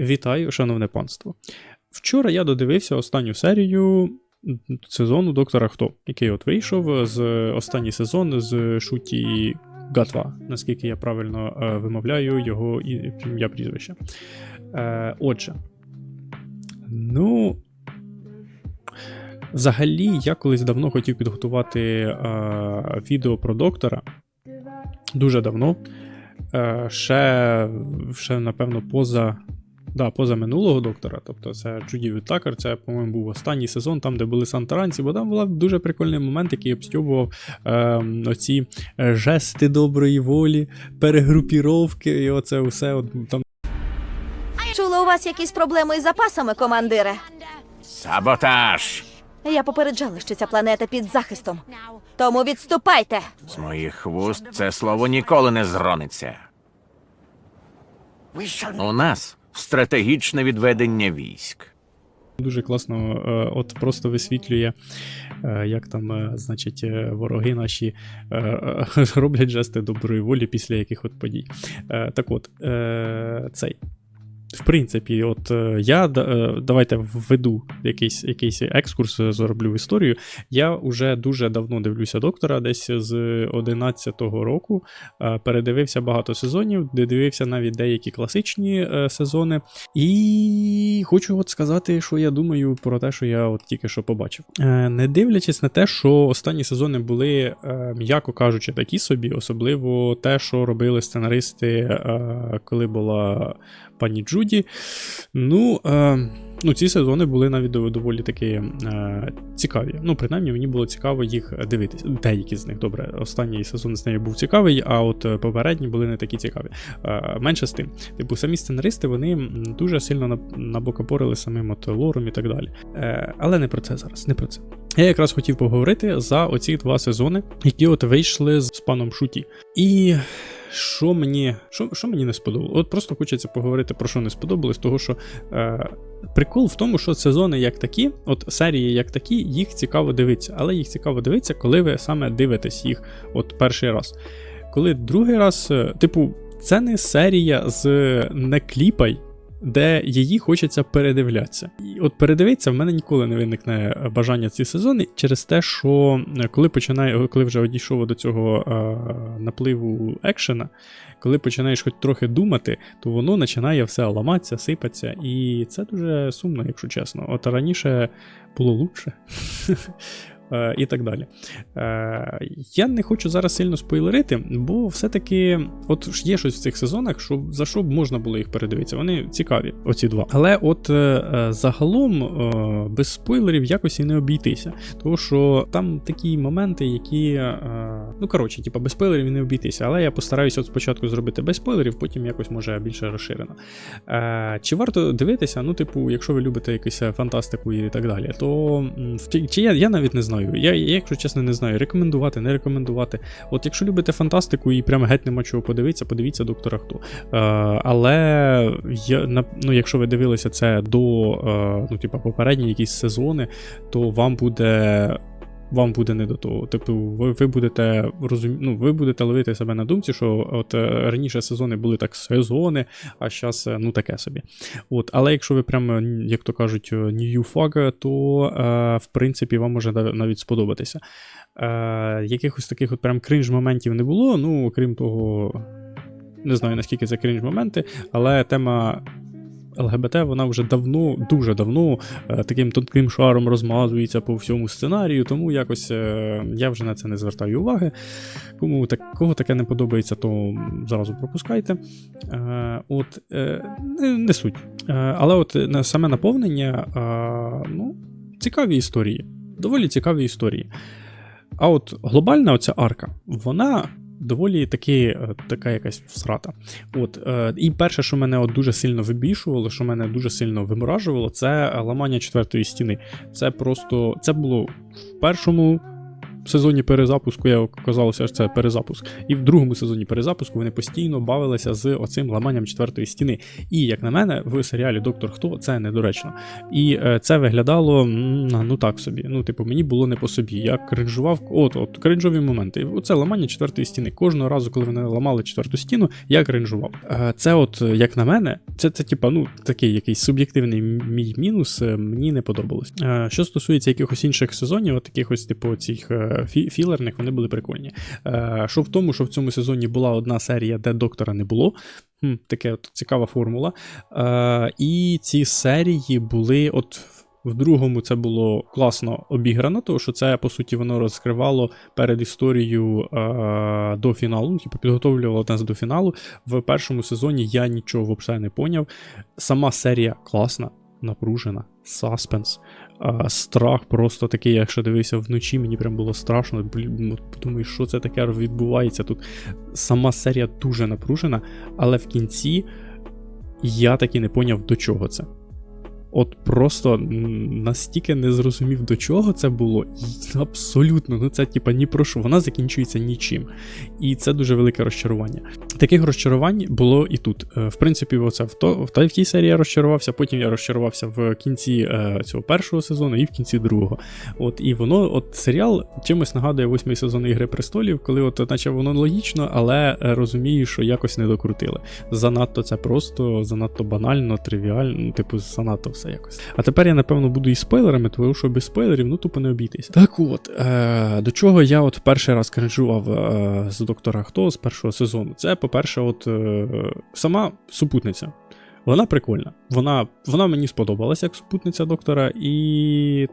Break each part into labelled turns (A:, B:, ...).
A: Вітаю, шановне панство. Вчора я додивився останню серію сезону Доктора Хто, який от вийшов з останній сезон з шуті Гатва, наскільки я правильно е, вимовляю його ім'я прізвище. Е, отже, ну. Взагалі, я колись давно хотів підготувати е, відео про доктора. Дуже давно. Е, ще, ще, напевно, поза. Да, поза минулого доктора, тобто це Джуді Вітакер, це, по-моєму, був останній сезон, там, де були сантаранці, бо там був дуже прикольний момент, який обстьобував е, оці жести доброї волі, перегрупіровки, і оце все. От, там
B: Чула, у вас якісь проблеми із запасами, командире?
C: Саботаж!
B: Я попереджала, що ця планета під захистом. Тому відступайте.
C: З моїх вуст це слово ніколи не зрониться. У нас стратегічне відведення військ.
A: дуже класно е, от просто висвітлює, е, як там, е, значить, вороги наші роблять жести доброї волі після яких от подій. Так от, цей. В принципі, от е, я е, давайте введу якийсь, якийсь екскурс, е, зроблю в історію. Я вже дуже давно дивлюся доктора, десь з 11-го року. Передивився багато сезонів, дивився навіть деякі класичні сезони. І хочу от сказати, що я думаю про те, що я от тільки що побачив. Не дивлячись на те, що останні сезони були, м'яко кажучи, такі собі, особливо те, що робили сценаристи, коли була пані Джуді. Ну, е, ну ці сезони були навіть доволі таки е, цікаві. Ну, принаймні, мені було цікаво їх дивитися. Деякі з них добре. Останній сезон з нею був цікавий, а от попередні були не такі цікаві. Е, менше з тим. Типу, самі сценаристи вони дуже сильно наб- набокопорили самим от лором і так далі. Е, але не про це зараз, не про це. Я якраз хотів поговорити за оці два сезони, які от вийшли з паном Шуті. І що мені, що, що мені не сподобалось? От просто хочеться поговорити про що не сподобалось, того що е, прикол в тому, що сезони як такі, от серії як такі, їх цікаво дивитися, але їх цікаво дивитися, коли ви саме дивитесь їх от перший раз. Коли другий раз, е, типу, це не серія з не кліпай, де її хочеться передивлятися. І от передивитися в мене ніколи не виникне бажання ці сезони через те, що е, коли починає, коли вже одійшов до цього е, напливу екшена, коли починаєш хоч трохи думати, то воно починає все ламатися, сипатися, і це дуже сумно, якщо чесно. От раніше було лучше. Е, І так далі. Е, Я не хочу зараз сильно спойлерити, бо все-таки от є щось в цих сезонах, що за що б можна було їх передивитися. Вони цікаві, оці два. Але от е, загалом без спойлерів якось і не обійтися. Тому що там такі моменти, які. Ну, коротше, типа, без спойлерів не обійтися. Але я постараюся от спочатку зробити без спойлерів, потім якось може більше розширено. Чи варто дивитися? Ну, типу, якщо ви любите якусь фантастику і так далі, то чи я, я навіть не знаю. Я, я, якщо чесно, не знаю. Рекомендувати, не рекомендувати. От якщо любите фантастику і прямо геть нема чого подивитися, подивіться доктора Хто. Е, але я, ну, якщо ви дивилися це до е, ну, типу, попередні якісь сезони, то вам буде. Вам буде не до того. Типу, ви, ви будете розум... ну, ви будете ловити себе на думці, що от е, раніше сезони були так сезони, а зараз ну таке собі. От, але якщо ви прямо, як то кажуть, е, new fag, то е, в принципі вам може навіть сподобатися. Е, якихось таких от прям кринж моментів не було. Ну, окрім того, не знаю наскільки це кринж моменти, але тема. ЛГБТ вона вже давно, дуже давно е, таким тонким шаром розмазується по всьому сценарію, тому якось е, я вже на це не звертаю уваги. Кому так, кого таке не подобається, то зразу пропускайте. Е, от, не, не суть. Але от саме наповнення, ну, цікаві історії. Доволі цікаві історії. А от глобальна оця арка, вона доволі таки е, така якась всрата. От, е, і перше, що мене от дуже сильно вибішувало, що мене дуже сильно виморажувало, це ламання четвертої стіни. Це просто це було в першому сезоні перезапуску, я казалося, це перезапуск. І в другому сезоні перезапуску вони постійно бавилися з оцим ламанням четвертої стіни. І як на мене, в серіалі Доктор Хто це недоречно. І е, це виглядало ну так собі. Ну, типу, мені було не по собі. Я кринжував, от, от кринжові моменти. Оце ламання четвертої стіни. Кожного разу, коли вони ламали четверту стіну, я кринжував. Е, Це, от, як на мене, це, це типа, ну, такий якийсь суб'єктивний мій мінус, е, мені не подобалось. Що стосується якихось інших сезонів, от таких ось, типу, цих філерних, вони були прикольні. Е, Що в тому, що в цьому сезоні була одна серія, де доктора не було. Таке от цікава формула. Е, і ці серії були от. В другому це було класно обіграно, тому що це, по суті, воно розкривало перед історією е, до фіналу, типу, підготовлювало нас до фіналу. В першому сезоні я нічого взагалі не поняв. Сама серія класна, напружена, саспенс, е, страх просто такий, якщо дивився вночі, мені прям було страшно. Блін, ну, думаю, що це таке відбувається тут. Сама серія дуже напружена, але в кінці я таки не поняв, до чого це. От просто настільки не зрозумів, до чого це було. І Абсолютно, ну це типа ні про що. Вона закінчується нічим. І це дуже велике розчарування. Таких розчарувань було і тут. Е, В принципі, оце в, то, в, та- в тій серії я розчарувався, потім я розчарувався в кінці е, цього першого сезону і в кінці другого. От і воно, от серіал чимось нагадує восьмий сезон Ігри престолів, коли от, наче воно логічно, але е, розумію, що якось не докрутили. Занадто це просто, занадто банально, тривіально, типу, занадто все якось. А тепер я, напевно, буду і спойлерами, тому що без спойлерів, ну тупо не обійтися. Так от, е, до чого я от перший раз кринжував е, з доктора Хто з першого сезону. Це, по-перше, от е, сама супутниця. Вона прикольна. Вона, вона мені сподобалася як супутниця доктора, і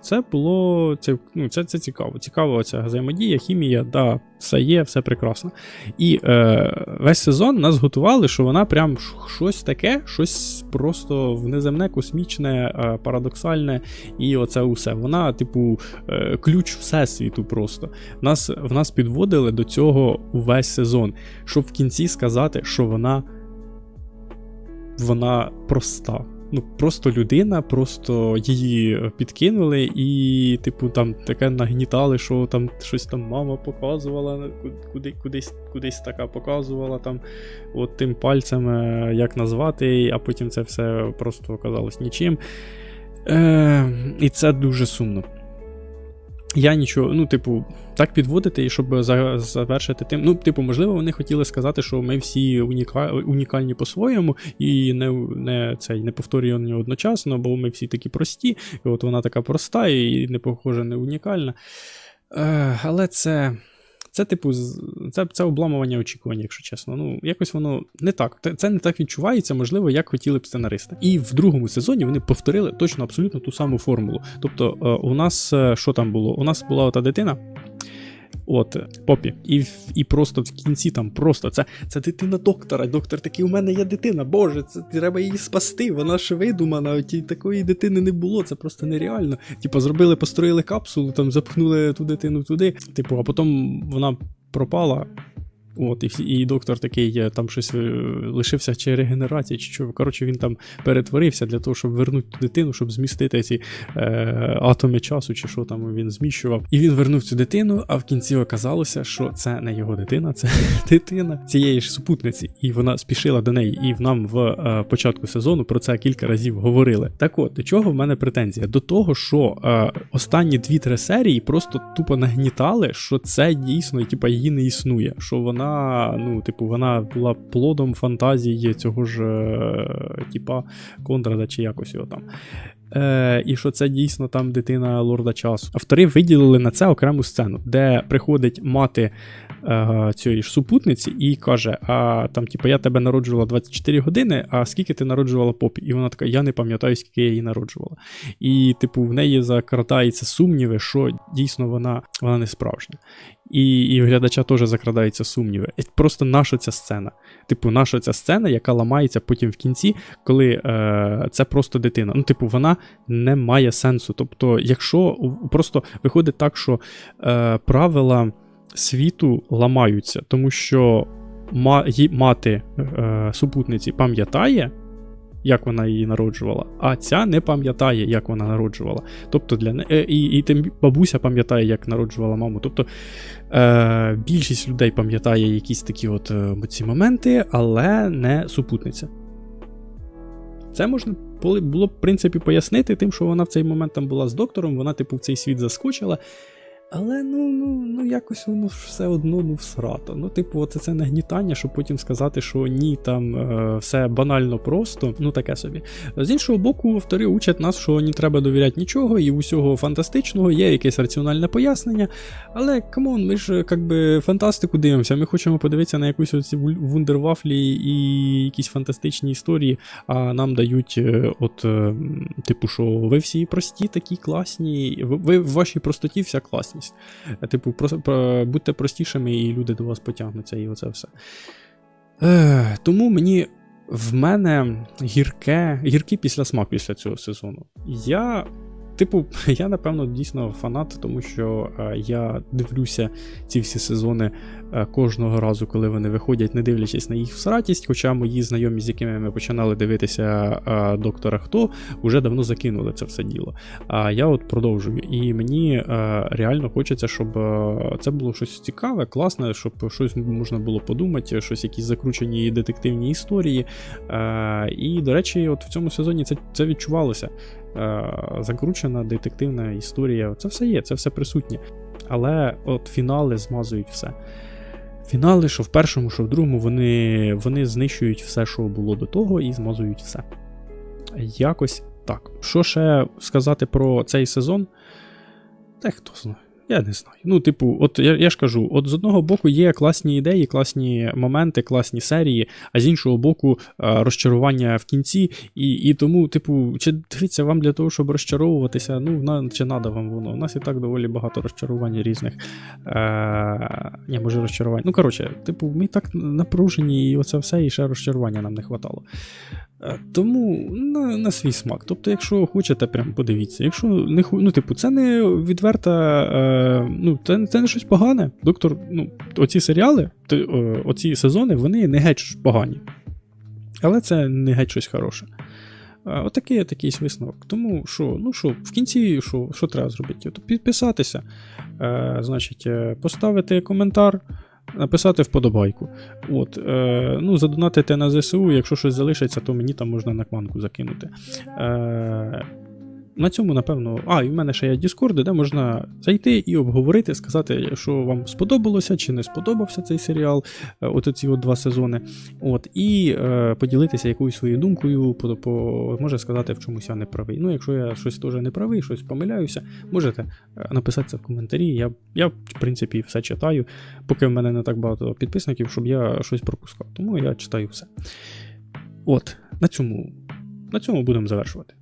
A: це було це, ну, це, це цікаво. Цікава ця взаємодія, хімія, да, все є, все прекрасно. І е, весь сезон нас готували, що вона прям щось таке, щось просто внеземне, космічне, е, парадоксальне, і оце усе. Вона, типу, е, ключ всесвіту просто. Нас, в нас підводили до цього увесь сезон, щоб в кінці сказати, що вона, вона проста. Ну, просто людина, просто її підкинули, і, типу, там таке нагнітали, що там щось там мама показувала, куди, кудись, кудись така показувала там, от тим пальцем, е, як назвати, а потім це все просто оказалось нічим. Е, і це дуже сумно. Я нічого, ну, типу, так підводити, щоб завершити тим. Ну, типу, можливо, вони хотіли сказати, що ми всі уніка... унікальні по-своєму і не, не, цей, не повторювані одночасно, бо ми всі такі прості, і от вона така проста і не похожа, не унікальна. Е, але це. Це, типу, це, це обламування очікувань, якщо чесно. Ну, якось воно не так. Це не так відчувається, можливо, як хотіли б сценаристи. І в другому сезоні вони повторили точно абсолютно ту саму формулу. Тобто, е, у нас е, що там було? У нас була ота дитина. От, попі. І, і просто в кінці там просто це, це дитина доктора. Доктор такий, у мене є дитина, боже, це треба її спасти. Вона ж видумана, ті такої дитини не було, це просто нереально. Типу, зробили, построїли капсулу, там запхнули ту дитину туди. Типу, а потім вона пропала. От, і, і доктор такий там щось е, лишився чи регенерація, чи що. Коротше, він там перетворився для того, щоб вернути дитину, щоб змістити ці е, атоми часу, чи що там він зміщував. І він вернув цю дитину, а в кінці оказалося, що це не його дитина, це дитина цієї ж супутниці. І вона спішила до неї. І в нам в е, початку сезону про це кілька разів говорили. Так от, до чого в мене претензія? До того, що е, останні дві-три серії просто тупо нагнітали, що це дійсно, типа, її не існує. Що вона, ну, типу, вона була плодом фантазії цього ж, е, типа, Кондрада чи якось його там. Е, і що це дійсно там дитина лорда часу. Автори виділили на це окрему сцену, де приходить мати е, цієї ж супутниці і каже: А там, типу, я тебе народжувала 24 години, а скільки ти народжувала попі? І вона така: Я не пам'ятаю, скільки я її народжувала. І, типу, в неї закрадаються сумніви, що дійсно вона, вона не справжня. І, і глядача теж закрадаються сумніви. Просто наша ця сцена. Типу, наша ця сцена, яка ламається потім в кінці, коли е, це просто дитина. Ну, типу, вона не має сенсу. Тобто, якщо просто виходить так, що е, правила світу ламаються, тому що ма, мати е, супутниці пам'ятає. Як вона її народжувала, а ця не пам'ятає, як вона народжувала. Тобто для не... е, і, і тим бабуся пам'ятає, як народжувала маму. Тобто е, більшість людей пам'ятає якісь такі от е, ці моменти, але не супутниця. Це можна було, б, в принципі, пояснити тим, що вона в цей момент там була з доктором, вона, типу, в цей світ заскочила. Але ну, ну, ну якось воно ж все одно ну, всрато. Ну, типу, це це нагнітання, щоб потім сказати, що ні, там е, все банально просто, ну таке собі. З іншого боку, автори учать нас, що не треба довіряти нічого, і усього фантастичного, є якесь раціональне пояснення. Але камон, ми ж як би фантастику дивимося. Ми хочемо подивитися на якусь оці вундервафлі і якісь фантастичні історії, а нам дають, е, от, е, типу, що ви всі прості, такі класні, ви, в вашій простоті вся класність. Е, Типу, про, про, будьте простішими, і люди до вас потягнуться, і оце все. Е, тому мені. В мене гірке, гіркий післясмак після цього сезону. Я, типу, я напевно дійсно фанат, тому що е, я дивлюся ці всі сезони кожного разу, коли вони виходять, не дивлячись на їх всратість. Хоча мої знайомі, з якими ми починали дивитися е, доктора Хто, вже давно закинули це все діло. А я от продовжую. І мені е, реально хочеться, щоб е, це було щось цікаве, класне, щоб щось можна було подумати, щось якісь закручені детективні історії. Е, і, до речі, от в цьому сезоні це, це відчувалося. Е, закручена детективна історія. Це все є, це все присутнє. Але от фінали змазують все. Фінали, що в першому, що в другому, вони, вони знищують все, що було до того, і змазують все. Якось так. Що ще сказати про цей сезон? Та хто знає. Я не знаю. Ну, типу, от я, я ж кажу, от з одного боку є класні ідеї, класні моменти, класні серії, а з іншого боку, е, розчарування в кінці. І, і тому, типу, чи дивіться, вам для того, щоб розчаровуватися, ну, на, чи надо вам воно? У нас і так доволі багато розчарувань різних. Е, ні, може розчарувань. Ну, коротше, типу, ми так напружені, і оце все, і ще розчарування нам не хватало. Е, Тому на, на свій смак. Тобто, якщо хочете, прям подивіться. Якщо не ну, типу, це не відверта, е, ну, це, це не щось погане. Доктор, ну, оці серіали, е, оці сезони, вони не геть погані. Але це не геть щось хороше. Е, Отакий такий висновок. Тому що, ну що, в кінці що, що треба зробити? От підписатися, е, значить, поставити коментар, написати вподобайку. От, е, ну, задонатити на ЗСУ, якщо щось залишиться, то мені там можна на кманку закинути. Е, на цьому, напевно. А, і в мене ще є Discord, де можна зайти і обговорити, сказати, що вам сподобалося чи не сподобався цей серіал, е, от ці от два сезони. От, і е, поділитися якоюсь своєю думкою, по, по, може сказати, в чомусь я не правий. Ну, якщо я щось теж не правий, щось помиляюся, можете е, написати це в коментарі. Я, я, в принципі, все читаю, поки в мене не так багато підписників, щоб я щось пропускав. Тому я читаю все. От, на цьому, на цьому будемо завершувати.